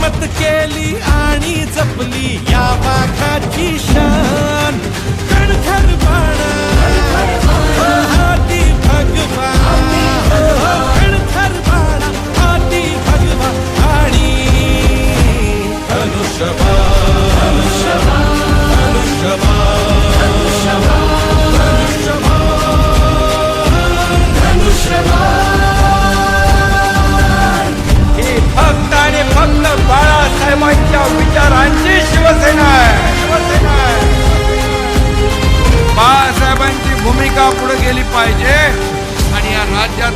हिम्मत केली आणि जपली. गेली पाहिजे. आणि या राज्यात